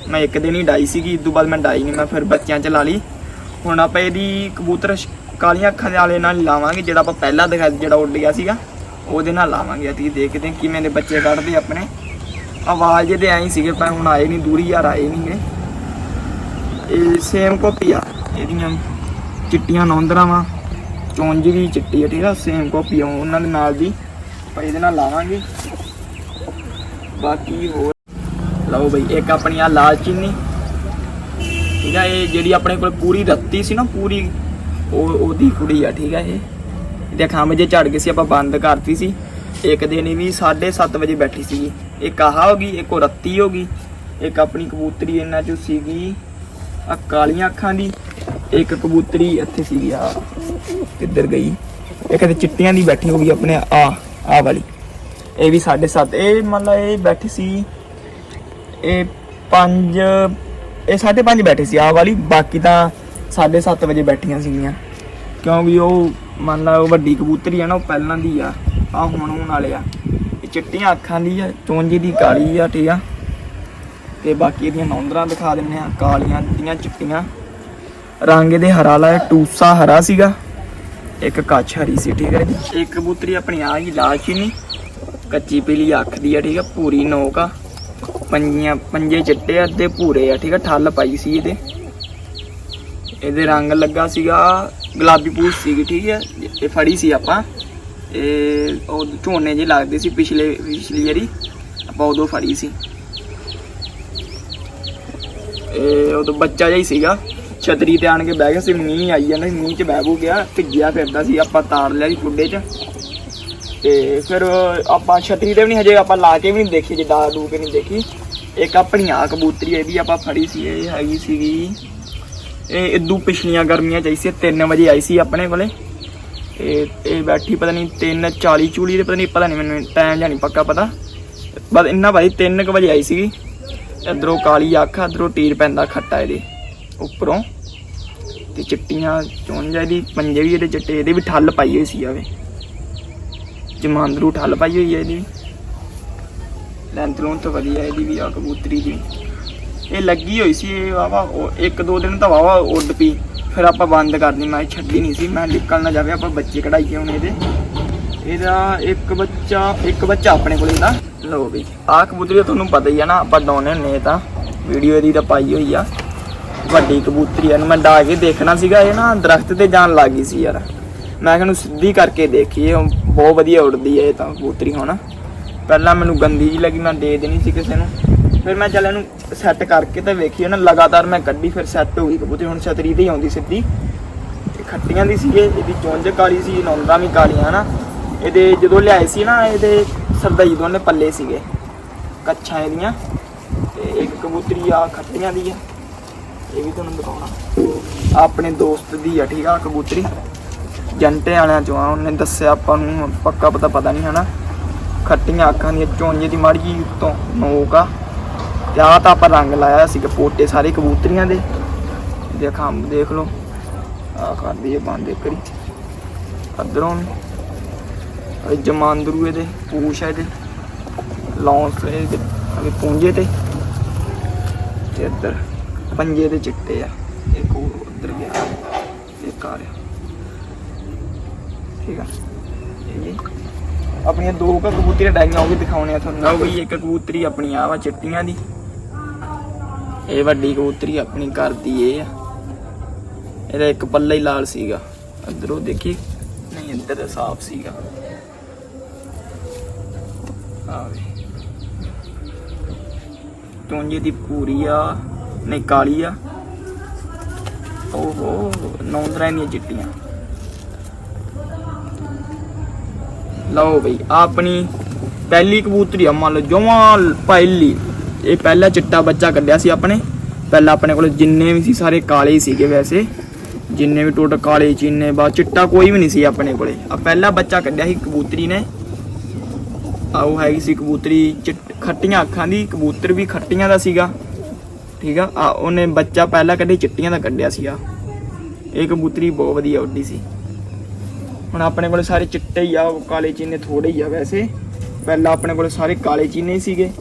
ਮੈਂ ਇੱਕ ਦਿਨ ਹੀ ਡਾਈ ਸੀਗੀ, ਇਸ ਤੋਂ ਬਾਅਦ ਮੈਂ ਡਾਈ ਨਹੀਂ ਮੈਂ ਫਿਰ ਬੱਚਿਆਂ ਚ ਲਾ ਲਈ। ਹੁਣ ਆਪਾਂ ਇਹਦੀ ਕਬੂਤਰ ਕਾਲੀਆਂ ਅੱਖਾਂ ਦੇ ਵਾਲੇ ਨਾਲ ਹੀ ਲਾਵਾਂਗੇ, ਜਿਹੜਾ ਆਪਾਂ ਪਹਿਲਾਂ ਦਿਖਾਇਆ ਜਿਹੜਾ ਉੱਡ ਗਿਆ ਸੀਗਾ। ਉਹਦੇ ਨਾਲ ਲਾਵਾਂਗੇ ਅਸੀਂ ਦੇਖਦੇ ਕਿਵੇਂ ਦੇ ਬੱਚੇ ਕੱਢਦੇ ਆਪਣੇ। ਆਵਾਜ਼ ਇਹਦੇ ਐਂ ਹੀ ਸੀਗੇ, ਪਰ ਹੁਣ ਆਏ ਨਹੀਂ, ਦੂਰੀ ਯਾਰ ਆਏ ਨਹੀਂ ਗੇ। ਇਹ ਸੇਮ ਕਾਪੀ ਆ, ਇਹਦੀਆਂ ਚਿੱਟੀਆਂ ਨੌਂਦਰਾਂ ਵਾ। ਚੌਂਜ ਵੀ ਚਿੱਟੀ ਆ, ਠੀਕ ਆ, ਸੇਮ ਕਾਪੀ ਆ, ਉਹਨਾਂ ਦੇ ਨਾਲ ਦੀ। ਪਰ ਇਹਦੇ ਨਾਲ ਲਾਵਾਂਗੇ। ਬਾਕੀ ਹੋਰ, ਲਓ ਬਈ, ਇੱਕ ਆਪਣੀ ਆ ਲਾਲ ਚੀਨੀ। ਠੀਕ ਆ, ਇਹ ਜਿਹੜੀ ਆਪਣੇ ਕੋਲ ਪੂਰੀ ਰੱਤੀ ਸੀ ਨਾ, ਪੂਰੀ, ਉਹ, ਉਹਦੀ ਕੁੜੀ ਆ, ਠੀਕ ਆ ਇਹ। ਇਹਦੇ ਖੰਭ ਜੇ ਝੜ ਗਏ ਸੀ, ਆਪਾਂ ਬੰਦ ਕਰਤੀ ਸੀ। ਇੱਕ ਦਿਨ ਵੀ 7:30 ਵਜੇ ਬੈਠੀ ਸੀਗੀ। ਇੱਕ ਆਹ ਹੋ ਗਈ, ਇੱਕ ਉਹ ਰੱਤੀ ਹੋ ਗਈ। ਇੱਕ ਆਪਣੀ ਕਬੂਤਰੀ ਇਹਨਾਂ ਚੋਂ ਸੀਗੀ ਆ ਕਾਲੀਆਂ ਅੱਖਾਂ ਦੀ। ਇੱਕ ਕਬੂਤਰੀ ਇੱਥੇ ਸੀਗੀ ਆ ਕਿੱਧਰ ਗਈ? ਇੱਕ ਤੇ ਚਿੱਟੀਆਂ ਦੀ ਬੈਠੀ ਹੋ ਗਈ ਆਪਣੇ ਆ ਆ ਵਾਲੀ। ਇਹ ਵੀ 7:30 ਇਹ ਮੰਨ ਲਾ ਇਹ ਬੈਠੀ ਸੀ, ਇਹ 5 ਇਹ 5:30 ਬੈਠੇ ਸੀ ਆ ਵਾਲੀ। ਬਾਕੀ ਤਾਂ 7:30 ਵਜੇ ਬੈਠੀਆਂ ਸੀਗੀਆਂ। ਕਿਉਂਕਿ ਉਹ ਮੰਨ ਲਾ ਉਹ ਵੱਡੀ ਕਬੂਤਰੀ ਆ ਨਾ ਉਹ ਪਹਿਲਾਂ ਦੀ ਆ ਆ ਹੁਣ ਹੁਣ ਵਾਲੇ ਆ। ਇਹ ਚਿੱਟੀਆਂ ਅੱਖਾਂ ਦੀ ਆ ਚੋਂਜੀ ਦੀ ਕਾਲੀ ਆ ਠੀਕ ਆ। ਤੇ ਬਾਕੀ ਇਹਦੀਆਂ ਨੌਂਦਰਾਂ ਦਿਖਾ ਦਿੰਨੇ ਆ ਕਾਲੀਆਂ ਦੀਆਂ ਚਿੱਟੀਆਂ। ਰੰਗ ਇਹਦੇ ਹਰਾ ਲਾਇਆ ਟੂਸਾ ਹਰਾ ਸੀਗਾ। ਇੱਕ ਕੱਚ ਹਰੀ ਸੀ ਠੀਕ ਹੈ ਜੀ। ਇੱਕ ਕਬੂਤਰੀ ਆਪਣੀ ਆ ਹੀ ਗਈ ਲਾਲ ਚੀਨੀ ਕੱਚੀ ਪੀਲੀ ਅੱਖ ਦੀ ਆ ਠੀਕ ਆ ਪੂਰੀ ਨੋਕ ਆ। ਪੰਜੀਆਂ ਪੰਜੇ ਚਿੱਟੇ ਆ, ਤੇ ਭੂਰੇ ਆ ਠੀਕ ਆ ਠੱਲ ਪਾਈ ਸੀ ਇਹਦੇ। ਇਹਦੇ ਰੰਗ ਲੱਗਾ ਸੀਗਾ ਗੁਲਾਬੀ ਪੂਛ ਸੀਗੀ, ਠੀਕ ਹੈ? ਇਹ ਫੜੀ ਸੀ ਆਪਾਂ। ਇਹ ਉਹ ਝੋਨੇ ਜਿਹੇ ਲੱਗਦੇ ਸੀ ਪਿਛਲੇ, ਪਿਛਲੀ ਵਾਰੀ। ਆਪਾਂ ਉਦੋਂ ਫੜੀ ਸੀ। ਇਹ ਉਦੋਂ ਬੱਚਾ ਜਿਹਾ ਹੀ ਸੀਗਾ। ਛਤਰੀ ਤੇ ਆਣ ਕੇ ਬਹਿ ਗਿਆ ਸੀ, ਮੀਂਹ ਆਈ ਜਾਂਦਾ ਸੀ, ਮੀਂਹ 'ਚ ਬਹਿ ਬੂ ਗਿਆ, ਭਿੱਜਿਆ ਫਿਰਦਾ ਸੀ ਆਪਾਂ ਤਾਰ ਲਿਆ ਸੀ ਖੁੱਡੇ 'ਚ। ਤੇ ਫਿਰ ਆਪਾਂ ਛਤਰੀ ਤੇ ਵੀ ਨਹੀਂ ਹਜੇ ਆਪਾਂ ਲਾ ਕੇ ਵੀ ਨਹੀਂ ਦੇਖੀ ਜਿੱਦਾਂ ਡੂ ਕੇ ਨਹੀਂ ਦੇਖੀ। ਇੱਕ ਆਪਣੀ ਆ ਕਬੂਤਰੀ ਇਹ ਵੀ ਆਪਾਂ ਫੜੀ ਸੀ, ਇਹ ਹੈਗੀ ਸੀਗੀ। ਇਹ ਇਦੋਂ ਪਿਛਲੀਆਂ ਗਰਮੀਆਂ ਚ ਆਈ ਸੀ 3 ਵਜੇ ਆਈ ਸੀ ਆਪਣੇ ਕੋਲੇ। ਇਹ ਇਹ ਬੈਠੀ ਪਤਾ ਨਹੀਂ 3:40 ਚੂਲੀ ਦੇ ਪਤਾ ਨਹੀਂ ਪਤਾ ਨਹੀਂ ਮੈਨੂੰ ਟਾਈਮ ਜਾਂ ਨਹੀਂ ਪੱਕਾ ਪਤਾ। ਬਸ ਇੰਨਾ ਭਾਈ 3 ਵਜੇ ਆਈ ਸੀਗੀ। ਇਧਰੋਂ ਕਾਲੀ ਅੱਖ, ਇਧਰੋਂ ਟੀਰ ਪੈਂਦਾ ਖੱਟਾ ਇਹਦੇ, ਉੱਪਰੋਂ। ਤੇ ਚਿੱਟੀਆਂ ਚੁੰਝਾਂ ਦੀ ਪੰਜੇ ਵੀ ਇਹਦੇ ਚਿੱਟੇ, ਇਹਦੇ ਵੀ ਠੱਲ ਪਾਈ ਹੋਈ ਸੀ ਆਵੇ। ਜਮਾਂਦਰੂ ਠੱਲ ਪਾਈ ਹੋਈ ਹੈ ਇਹਦੀ। ਲੈਂਥ ਲੂਨ ਤਾਂ ਵਧੀਆ, ਇਹਦੀ ਵੀ ਆ ਕਬੂਤਰੀ ਦੀ। ਇਹ ਲੱਗੀ ਹੋਈ ਸੀ ਇਹ ਵਾਵਾ ਉਹ ਇੱਕ ਦੋ ਦਿਨ ਤਾਂ ਵਾਵਾ ਉੱਡ ਪਈ। ਫਿਰ ਆਪਾਂ ਬੰਦ ਕਰਦੀ ਮੈਂ ਛੱਡੀ ਨਹੀਂ ਸੀ। ਮੈਂ ਨਿਕਲ ਨਾ ਜਾਵੇ, ਆਪਾਂ ਬੱਚੇ ਕਢਾਈਏ ਹੁਣ ਇਹਦੇ। ਇਹਦਾ ਇੱਕ ਬੱਚਾ ਇੱਕ ਬੱਚਾ ਆਪਣੇ ਕੋਲ ਇਹਦਾ ਲਓ ਵੀ ਆਹ ਕਬੂਤਰੀ ਤੁਹਾਨੂੰ ਪਤਾ ਹੀ ਆ ਨਾ, ਆਪਾਂ ਡਾਉਨੇ ਹੁੰਨੇ ਇਹ ਤਾਂ। ਵੀਡੀਓ ਇਹਦੀ ਤਾਂ ਪਾਈ ਹੋਈ ਆ। ਵੱਡੀ ਕਬੂਤਰੀ ਆ। ਮੈਂ ਡਾ ਕੇ ਦੇਖਣਾ ਸੀਗਾ, ਇਹ ਨਾ ਦਰਖਤ ਤੇ ਜਾਣ ਲੱਗ ਗਈ ਸੀ ਯਾਰ। ਮੈਂ ਕਿਹਾ ਸਿੱਧੀ ਕਰਕੇ ਦੇਖੀਏ ਬਹੁਤ ਵਧੀਆ ਉੱਡਦੀ ਹੈ ਇਹ ਤਾਂ ਕਬੂਤਰੀ ਹੁਣ। ਪਹਿਲਾਂ ਮੈਨੂੰ ਗੰਦੀ ਜੀ ਲੱਗੀ, ਮੈਂ ਦੇ ਦੇਣੀ ਸੀ ਕਿਸੇ ਨੂੰ। ਫਿਰ ਮੈਂ ਚੱਲ ਇਹਨੂੰ ਸੈੱਟ ਕਰਕੇ ਤੇ ਵੇਖੀ ਨਾ ਲਗਾਤਾਰ ਮੈਂ ਕੱਢੀ, ਫਿਰ ਸੈੱਟ ਹੋ ਗਈ ਕਬੂਤਰੀ। ਹੁਣ ਛਤਰੀ ਤੇ ਹੀ ਆਉਂਦੀ ਸਿੱਧੀ। ਖੱਟੀਆਂ ਦੀ ਸੀਗੇ, ਇਹਦੀ ਚੁੰਝ ਕਾਲੀ ਸੀ, ਨੌਂਦਾਂ ਵੀ ਕਾਲੀਆਂ ਨਾ ਇਹਦੇ ਜਦੋਂ ਲਿਆਏ ਸੀ ਨਾ, ਇਹਦੇ ਸਰਦਾਈ ਦੋਨੇ ਪੱਲੇ ਸੀਗੇ। ਕੱਛਾਂ ਇਹਦੀਆਂ। ਤੇ ਇੱਕ ਕਬੂਤਰੀ ਆ ਖੱਟੀਆਂ ਦੀ ਆ। ਇਹ ਵੀ ਤੁਹਾਨੂੰ ਦਿਖਾਉਣਾ। ਆਪਣੇ ਦੋਸਤ ਦੀ ਆ, ਠੀਕ ਆ, ਕਬੂਤਰੀ। ਜੰਟੇ ਵਾਲਿਆਂ ਚੋਂ ਆ, ਉਹਨੇ ਦੱਸਿਆ ਆਪਾਂ ਨੂੰ, ਪੱਕਾ ਪਤਾ ਪਤਾ ਨਹੀਂ, ਹਨਾ? ਖੱਟੀਆਂ ਅੱਖਾਂ ਦੀਆਂ ਚੋਂਜੇ ਦੀ ਮਾੜੀ ਜੀ ਉੱਤੋਂ ਨੋਕ ਆ। ਤੇ ਆਹ ਤਾਂ ਆਪਾਂ ਰੰਗ ਲਾਇਆ ਸੀ ਪੋਟੇ ਸਾਰੇ ਕਬੂਤਰੀਆਂ ਦੇ। ਦੇ ਖੰਭ ਦੇਖ ਲਓ। ਆ ਕਰਦੀ ਇਹ ਬੰਦ ਕਰੀ ਅਦਰੋਂ ਜਮਾਂਦਰੂ ਇਹਦੇ ਪੂਛ ਆ ਇਹਦੇ। ਲੌਂਸ ਇਹਦੇ ਅਗੇ ਪੂੰਝੇ ਤੇ। ਤੇ ਇੱਧਰ ਪੰਜੇ ਦੇ ਚਿੱਟੇ ਆ। ਇੱਕ ਹੋਰ ਉੱਧਰ ਗਿਆ। ਇੱਕ ਆ ਰਿਹਾ। ਠੀਕ ਆ। ਆਪਣੀਆਂ ਦੋ ਕੁ ਕਬੂਤਰੀਆਂ ਡਾਈਆਂ ਉਹ ਵੀ ਦਿਖਾਉਣੇ ਆ ਤੁਹਾਨੂੰ। ਲਓ ਬਈ, ਇੱਕ ਕਬੂਤਰੀ ਆਪਣੀ ਆ ਵਾ ਚਿੱਟੀਆਂ ਦੀ। ਇਹ ਵੱਡੀ ਕਬੂਤਰੀ ਆਪਣੀ ਘਰ ਦੀ ਇਹ ਆ। ਇਹਦਾ ਇੱਕ ਪੱਲਾ ਹੀ ਲਾਲ ਸੀਗਾ। ਅੰਦਰੋਂ ਦੇਖੀ? ਨਹੀਂ, ਅੰਦਰ ਸਾਫ਼ ਸੀਗਾ। ਆ ਵੇ। ਦੀ ਪੂਰੀ ਆ, ਨਹੀਂ, ਕਾਲੀ ਆ। ਓਹੋ, ਨੌਂਦਰਾਂ ਦੀਆਂ ਚਿੱਟੀਆਂ। ਲਓ ਬਈ, ਆਪਣੀ ਪਹਿਲੀ ਕਬੂਤਰੀ ਆ, ਮੰਨ ਲਓ, ਜਮਾਂ ਪਹਿਲੀ। ਇਹ ਪਹਿਲਾ ਚਿੱਟਾ ਬੱਚਾ ਕੱਢਿਆ ਸੀ ਆਪਣੇ। ਪਹਿਲਾਂ ਆਪਣੇ ਕੋਲ ਜਿੰਨੇ ਵੀ ਸੀ, ਸਾਰੇ ਕਾਲੇ ਹੀ ਸੀਗੇ ਵੈਸੇ। ਜਿੰਨੇ ਵੀ ਟੋਟਲ ਕਾਲੇ ਚੀਨੇ ਬਾ, ਚਿੱਟਾ ਕੋਈ ਵੀ ਨਹੀਂ ਸੀ ਆਪਣੇ ਕੋਲੇ। ਆ ਪਹਿਲਾ ਬੱਚਾ ਕੱਢਿਆ ਸੀ ਕਬੂਤਰੀ ਨੇ। ਆ ਉਹ ਹੈਗੀ ਸੀ ਕਬੂਤਰੀ, ਚਿੱਟ- ਖੱਟੀਆਂ ਅੱਖਾਂ ਦੀ, ਕਬੂਤਰ ਵੀ ਖੱਟੀਆਂ ਦਾ ਸੀਗਾ। ਠੀਕ ਆ? ਆ ਉਹਨੇ ਬੱਚਾ ਪਹਿਲਾਂ ਕੱਢੇ, ਚਿੱਟੀਆਂ ਦਾ ਕੱਢਿਆ ਸੀਗਾ। ਇਹ ਕਬੂਤਰੀ ਬਹੁਤ ਵਧੀਆ ਉੱਡੀ ਸੀ। ਹੁਣ ਆਪਣੇ ਕੋਲ ਸਾਰੇ ਚਿੱਟੇ ਹੀ ਆ, ਉਹ ਕਾਲੇ ਚੀਨੇ ਥੋੜੇ ਹੀ ਆ ਵੈਸੇ। ਪਹਿਲਾਂ ਆਪਣੇ ਕੋਲ ਸਾਰੇ ਕਾਲੇ ਚੀਨੇ ਹੀ ਸੀਗੇ।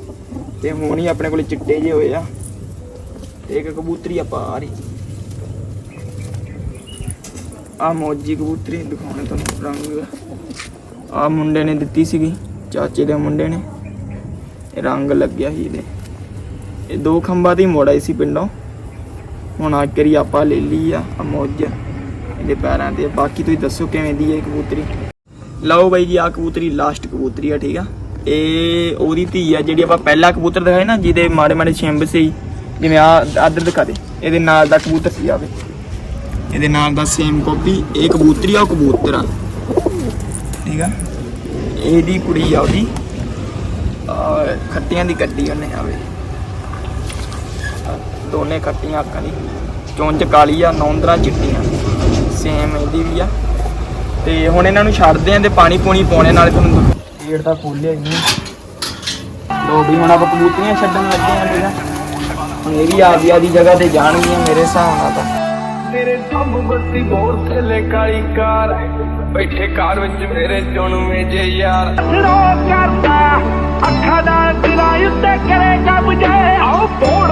ਤੇ ਹੁਣ ਹੀ ਆਪਣੇ ਕੋਲ ਚਿੱਟੇ ਜਿਹੇ ਹੋਏ ਆ। ਤੇ ਇੱਕ ਕਬੂਤਰੀ ਆਪਾਂ ਆ ਰਹੀ। ਆ ਮੋਜੀ ਕਬੂਤਰੀ ਦਿਖਾਉਣੇ ਤੁਹਾਨੂੰ ਰੰਗ। ਆ ਮੁੰਡੇ ਨੇ ਦਿੱਤੀ ਸੀਗੀ, ਚਾਚੇ ਦੇ ਮੁੰਡੇ ਨੇ। ਇਹ ਰੰਗ ਲੱਗਿਆ ਸੀ ਇਹਦੇ। ਇਹ ਦੋ ਖੰਭਾਂ ਦੀ ਮੋੜ ਆਈ ਸੀ ਪਿੰਡੋਂ। ਹੁਣ ਆ ਕਰੀ ਆਪਾਂ ਲੈ ਲਈ ਆ ਆ ਮੋਜ। ਇਹਦੇ ਪੈਰਾਂ ਤੇ। ਬਾਕੀ ਤੁਸੀਂ ਦੱਸੋ ਕਿਵੇਂ ਦੀ ਹੈ ਕਬੂਤਰੀ। ਲਓ ਬਾਈ ਜੀ ਆ ਕਬੂਤਰੀ ਲਾਸਟ ਕਬੂਤਰੀ ਆ, ਠੀਕ ਆ? ਇਹ ਉਹਦੀ ਧੀ ਆ, ਜਿਹੜੀ ਆਪਾਂ ਪਹਿਲਾ ਕਬੂਤਰ ਦਿਖਾਏ ਨਾ, ਜਿਹਦੇ ਮਾੜੇ ਮਾੜੇ ਛਿੰਬ ਸੀ। ਜਿਵੇਂ ਆ ਆਦਰ ਦਿਖਾ ਦੇ, ਇਹਦੇ ਨਾਲ ਦਾ ਕਬੂਤਰ ਸੀ ਆਵੇ ਇਹਦੇ ਨਾਲ ਦਾ ਸੇਮ ਕਾਪੀ ਇਹ ਕਬੂਤਰੀ ਆ, ਉਹ ਕਬੂਤਰ ਆ। ਠੀਕ ਆ? ਇਹਦੀ ਕੁੜੀ ਆ ਉਹਦੀ। ਆ ਖੱਟੀਆਂ ਦੀ ਕੱਟੀ ਉਹਨੇ ਆਵੇ ਦੋਨੇ ਖੱਟੀਆਂ ਅੱਖਾਂ ਦੀ। ਚੁੰਝ ਕਾਲੀ ਆ, ਨੌਂਦਰਾਂ ਚਿੱਟੀਆਂ। ਸੇਮ ਇਹਦੀ ਵੀ ਆ। ਤੇ ਹੁਣ ਇਹਨਾਂ ਨੂੰ ਛੱਡਦੇ ਆਂ ਤੇ ਪਾਣੀ ਪੂਣੀ ਪਾਉਣੇ, ਨਾਲੇ ਤੁਹਾਨੂੰ ਗੇਟ ਤਾਂ ਖੋਲਿਆ ਹੀ ਨਹੀਂ ਲੋ ਵੀ ਹੁਣ ਆਪਾਂ ਕਬੂਤਰੀਆਂ ਛੱਡਣ ਲੱਗੇ ਆਂ ਠੀਕ ਹੁਣ ਇਹ ਵੀ ਆਪਦੀ ਆਪਦੀ ਜਗ੍ਹਾ ਤੇ ਜਾਣਗੀਆਂ ਮੇਰੇ ਹਿਸਾਬ ਨਾਲ ਤਾਂ। ਤੇਰੇ ਦਮ ਬੱਤੀ ਬੋਰ ਥੱਲੇ ਕਾਲੀ ਕਾਰ। ਬੈਠੇ ਕਾਰ ਵਿੱਚ ਮੇਰੇ ਜੁਣਵੇਂ ਜੇ ਯਾਰ। ਰੋ ਕਰਦਾ ਅੱਖਾਂ ਦਾ ਦਿਲਾਂ ਉੱਤੇ ਕਰੇ ਕਬਜੇ ਆਓ ਪੋੜ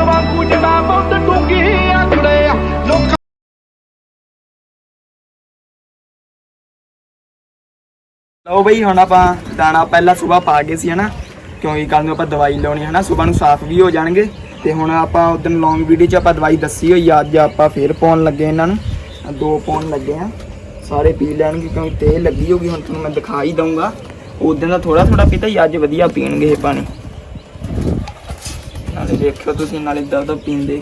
ਲਓ ਬਈ, ਹੁਣ ਆਪਾਂ ਦਾਣਾ ਪਹਿਲਾਂ ਸਵੇਰ ਪਾ ਗਏ ਸੀ, ਹਨਾ? ਕਿਉਂਕਿ ਕੱਲ ਨੂੰ ਆਪਾਂ ਦਵਾਈ ਲਾਉਣੀ ਹਨਾ? ਸਵੇਰ ਨੂੰ ਸਾਫ਼ ਵੀ ਹੋ ਜਾਣਗੇ। ਤੇ ਹੁਣ ਆਪਾਂ ਉਦੋਂ ਲੌਂਗ ਵੀਡੀਓ 'ਚ ਆਪਾਂ ਦਵਾਈ ਦੱਸੀ ਹੋਈ ਆ। ਅੱਜ ਆਪਾਂ ਫੇਰ ਪਾਉਣ ਲੱਗੇ ਇਹਨਾਂ ਨੂੰ। ਦੋ ਪਾਉਣ ਲੱਗੇ ਆ। ਸਾਰੇ ਪੀ ਲੈਣਗੇ, ਕਿਉਂਕਿ ਤੇਲ ਲੱਗੀ ਹੋਗੀ ਹੁਣ ਤੁਹਾਨੂੰ ਮੈਂ ਦਿਖਾ ਹੀ ਦਊਂਗਾ। ਉਦੋਂ ਦਾ ਥੋੜਾ ਥੋੜਾ ਪੀਤਾ ਹੀ ਅੱਜ ਵਧੀਆ ਪੀਣਗੇ ਇਹ ਪਾਣੀ। ਨਾਲੇ ਦੇਖਿਓ ਤੁਸੀਂ, ਨਾਲੇ ਦਰਦ ਪੀਂਦੇ।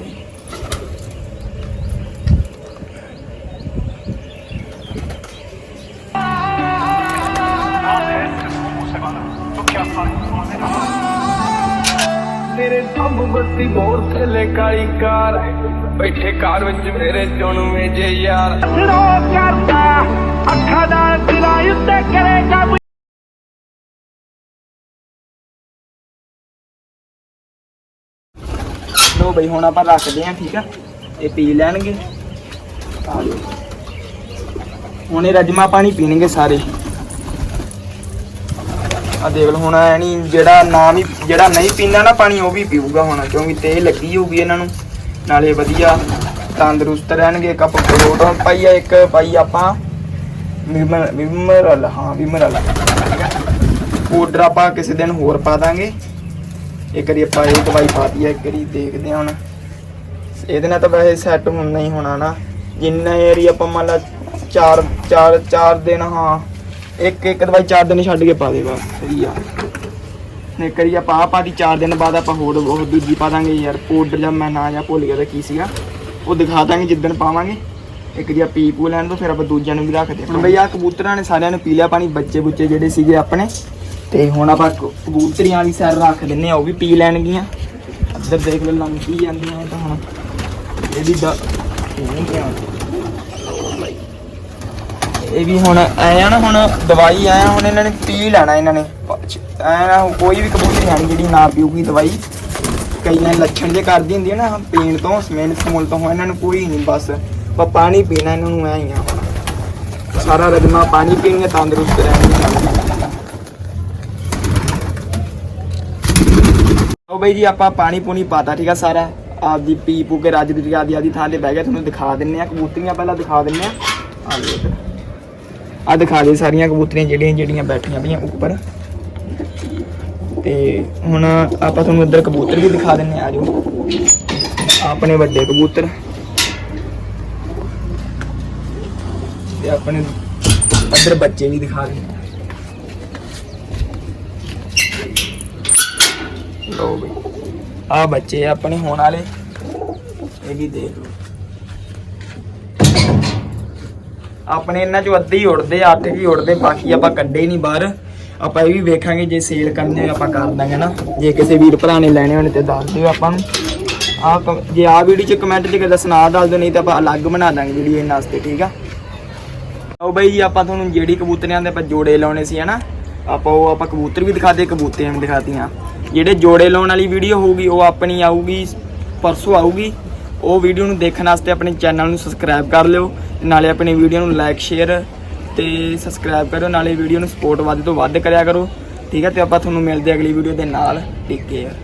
ਤੇਰੇ ਦਮ ਬੱਤੀ ਬੋਰ ਥੱਲੇ ਕਾਲੀ ਕਾਰ। ਬੈਠੇ ਕਾਰ ਵਿੱਚ ਮੇਰੇ ਜੁਣਵੇਂ ਜੇ ਯਾਰ। ਰੋ ਕਰਦਾ, ਅੱਖਾਂ ਦਾ ਦਿਲਾਂ ਉੱਤੇ ਕਰੇ ਲੋ ਬਈ, ਹੁਣ ਆਪਾਂ ਰੱਖਦੇ ਆਂ ਠੀਕ ਆ? ਇਹ ਪੀ ਲੈਣਗੇ। ਹੁਣ ਇਹ ਰਜਮਾ ਪਾਣੀ ਪੀਣਗੇ ਸਾਰੇ। ਆ ਦੇਖ ਲਓ, ਹੁਣ ਐ ਨਹੀਂ ਜਿਹੜਾ ਨਾ ਵੀ ਜਿਹੜਾ ਨਹੀਂ ਪੀਂਦਾ ਨਾ ਪਾਣੀ, ਉਹ ਵੀ ਪੀਊਗਾ ਹੁਣ, ਕਿਉਂਕਿ ਤੇਲ ਲੱਗੀ ਹੋਊਗੀ ਇਹਨਾਂ ਨੂੰ। ਨਾਲੇ ਵਧੀਆ ਤੰਦਰੁਸਤ ਰਹਿਣਗੇ ਕੱਪ ਪ੍ਰੋਟੋਨ ਪਾਈ ਆ ਇੱਕ ਪਾਈ ਆਪਾਂ ਵਿਮਰ ਵਿਮਰਲ, ਹਾਂ, ਵਿਮਰਲ। ਪਾਊਡਰ ਆਪਾਂ ਕਿਸੇ ਦਿਨ ਹੋਰ ਪਾ ਦਾਂਗੇ। ਇੱਕ ਵਾਰੀ ਆਪਾਂ ਇਹ ਦਵਾਈ ਪਾਤੀ ਹੈ ਇੱਕ ਵਾਰੀ ਦੇਖਦੇ ਹਾਂ ਹੁਣ। ਇਹਦੇ ਨਾਲ ਤਾਂ ਵੈਸੇ ਸੈੱਟ ਹੁਣ ਨਹੀਂ ਹੋਣਾ ਨਾ। ਜਿੰਨਾ ਏਰੀ ਆਪਾਂ ਮੰਨ ਲਾ ਚਾਰ ਚਾਰ ਚਾਰ ਦਿਨ, ਹਾਂ ਇੱਕ ਇੱਕ ਦਵਾਈ ਚਾਰ ਦਿਨ ਛੱਡ ਕੇ ਪਾ ਦੇ ਬਸ, ਸਹੀ ਆ। ਇੱਕ ਵਾਰੀ ਆਪਾਂ ਆਹ ਪਾਤੀ ਚਾਰ ਦਿਨ ਬਾਅਦ ਆਪਾਂ ਹੋਰ ਉਹ ਦੂਜੀ ਪਾ ਦਾਂਗੇ ਯਾਰ ਪਾਊਡਰ ਜਾਂ ਮੈਂ ਨਾ ਜਾਂ ਭੁੱਲ ਗਿਆ ਤਾਂ ਕੀ ਸੀਗਾ। ਉਹ ਦਿਖਾ ਦਾਂਗੇ ਜਿੱਦਣ ਪਾਵਾਂਗੇ। ਇੱਕ ਜੀ ਪੀ ਪੂ ਲੈਣ ਤੋਂ, ਫਿਰ ਆਪਾਂ ਦੂਜਿਆਂ ਨੂੰ ਵੀ ਰੱਖਦੇ ਹੁਣ ਬਈ ਆ ਕਬੂਤਰਾਂ ਨੇ ਸਾਰਿਆਂ ਨੇ ਪੀ ਲਿਆ ਪਾਣੀ ਬੱਚੇ ਬੁੱਚੇ ਜਿਹੜੇ ਸੀਗੇ ਆਪਣੇ। ਤੇ ਹੁਣ ਆਪਾਂ ਕਬੂਤਰੀਆਂ ਵਾਲੀ ਸੈਰ ਰੱਖ ਦਿੰਨੇ ਆ ਉਹ ਵੀ ਪੀ ਲੈਣਗੀਆਂ। ਇੱਧਰ ਦੇਖ ਲਓ, ਲੰਘੀ ਜਾਂਦੀਆਂ ਤਾਂ ਹੁਣ। ਇਹਦੀ ਦ ਨਹੀਂ ਗਿਆ ਇਹ ਵੀ ਹੁਣ ਆਇਆ ਨਾ, ਹੁਣ ਦਵਾਈ ਆਇਆ ਹੁਣ ਇਹਨਾਂ ਨੇ ਪੀ ਲੈਣਾ ਇਹਨਾਂ ਨੇ। ਐ ਨਾ ਕੋਈ ਵੀ ਕਬੂਤਰੀ ਆਣੀ ਜਿਹੜੀ ਨਾ ਪੀਊਗੀ ਦਵਾਈ। ਕਈਆਂ ਲੱਛਣ ਜੇ ਕਰਦੀ ਹੁੰਦੀ ਹੈ ਨਾ, ਪੀਣ ਤੋਂ ਸਮੈਲ ਸਮੂਲ ਤੋਂ, ਇਹਨਾਂ ਨੂੰ ਕੋਈ ਨਹੀਂ ਬਸ। ਪਰ ਪਾਣੀ ਪੀਣਾ ਇਹਨਾਂ ਨੂੰ ਐ ਹੀ ਆ। ਸਾਰਾ ਰਜਮਾ ਪਾਣੀ ਪੀਣਗੇ ਤੰਦਰੁਸਤ ਰਹਿਣਗੇ ਉਹ ਬਈ ਜੀ, ਆਪਾਂ ਪਾਣੀ ਪੂਣੀ ਪਾਤਾ, ਠੀਕ ਆ ਸਾਰਾ। ਆਪਦੀ ਪੀ ਪੂ ਕੇ ਰੱਜ ਦੀ ਆਦੀ ਆਦੀ ਥਾਂ ਤੇ ਬਹਿ ਗਿਆ ਤੁਹਾਨੂੰ ਦਿਖਾ ਦਿੰਨੇ ਆ, ਕਬੂਤਰੀਆਂ ਪਹਿਲਾਂ ਦਿਖਾ ਦਿੰਨੇ ਆ। ਆ ਲਓ ਆ ਦਿਖਾ ਦੇ ਸਾਰੀਆਂ ਕਬੂਤਰੀਆਂ ਜਿਹੜੀਆਂ ਜਿਹੜੀਆਂ ਬੈਠੀਆਂ ਪਈਆਂ ਉੱਪਰ। ਤੇ ਹੁਣ ਆਪਾਂ ਤੁਹਾਨੂੰ ਇੱਧਰ ਕਬੂਤਰ ਵੀ ਦਿਖਾ ਦਿੰਨੇ ਆ ਜਾਓ। ਆਪਣੇ ਵੱਡੇ ਕਬੂਤਰ। ਤੇ ਆਪਣੇ ਇੱਧਰ ਬੱਚੇ ਵੀ ਦਿਖਾ ਦਿੰਨੇ ਆ। ਬਈ। ਆ ਬੱਚੇ ਆਪਣੇ ਹੋਣ ਵਾਲੇ। ਇਹ ਵੀ ਦੇਖ ਲਓ। ਆਪਣੇ ਇਹਨਾਂ ਚੋਂ ਅੱਧੇ ਹੀ ਉੜਦੇ ਆ, ਅੱਠ ਹੀ ਉੜਦੇ ਬਾਕੀ ਆਪਾਂ ਕੱਢੇ ਨਹੀਂ ਬਾਹਰ। ਆਪਾਂ ਇਹ ਵੀ ਵੇਖਾਂਗੇ ਜੇ ਸੇਲ ਕਰਨੇ ਹੋਏ ਆਪਾਂ ਕਰ ਦਾਂਗੇ ਨਾ। ਜੇ ਕਿਸੇ ਵੀਰ ਭਰਾ ਨੇ ਲੈਣੇ ਹੋਣ ਤੇ ਦੱਸ ਦਿਓ ਆਪਾਂ ਨੂੰ। ਆ ਜੇ ਆ ਵੀਡੀਓ ਚ ਕਮੈਂਟ ਚ ਦੱਸਣਾ ਦੱਸ ਦਿਓ ਨਹੀਂ ਤਾਂ ਆਪਾਂ ਅਲੱਗ ਬਣਾ ਦਾਂਗੇ ਵੀਡੀਓ ਇਹਨਾਂ ਵਾਸਤੇ ਠੀਕ ਆ? ਉਹ ਬਈ ਜੀ ਆਪਾਂ ਤੁਹਾਨੂੰ ਜਿਹੜੀ ਕਬੂਤਰਿਆਂ ਦੇ ਆਪਾਂ ਜੋੜੇ ਲਾਉਣੇ ਸੀ ਹਨਾ? ਆਪਾਂ ਉਹ ਆਪਾਂ ਕਬੂਤਰ ਵੀ ਦਿਖਾਤੇ ਕਬੂਤਰੀਆਂ ਵੀ ਦਿਖਾਤੀਆਂ। ਜਿਹੜੇ ਜੋੜੇ ਲਾਉਣ ਵਾਲੀ ਵੀਡੀਓ ਹੋਊਗੀ ਉਹ ਆਪਣੀ ਆਊਗੀ ਪਰਸੋਂ ਆਊਗੀ। ਉਹ ਵੀਡੀਓ ਨੂੰ ਦੇਖਣ ਵਾਸਤੇ ਆਪਣੇ ਚੈਨਲ ਨੂੰ ਸਬਸਕ੍ਰਾਈਬ ਕਰ ਲਿਓ। ਨਾਲੇ ਆਪਣੀ ਵੀਡੀਓ ਨੂੰ ਲਾਈਕ ਸ਼ੇਅਰ ਤੇ ਸਬਸਕ੍ਰਾਈਬ ਕਰੋ, ਨਾਲੇ ਵੀਡੀਓ ਨੂੰ ਸਪੋਰਟ ਵੱਧ ਤੋਂ ਵੱਧ ਕਰਿਆ ਕਰੋ। ਠੀਕ ਹੈ, ਤੇ ਆਪਾਂ ਤੁਹਾਨੂੰ ਮਿਲਦੇ ਅਗਲੀ ਵੀਡੀਓ ਦੇ ਨਾਲ। ਠੀਕ ਕੇਅਰ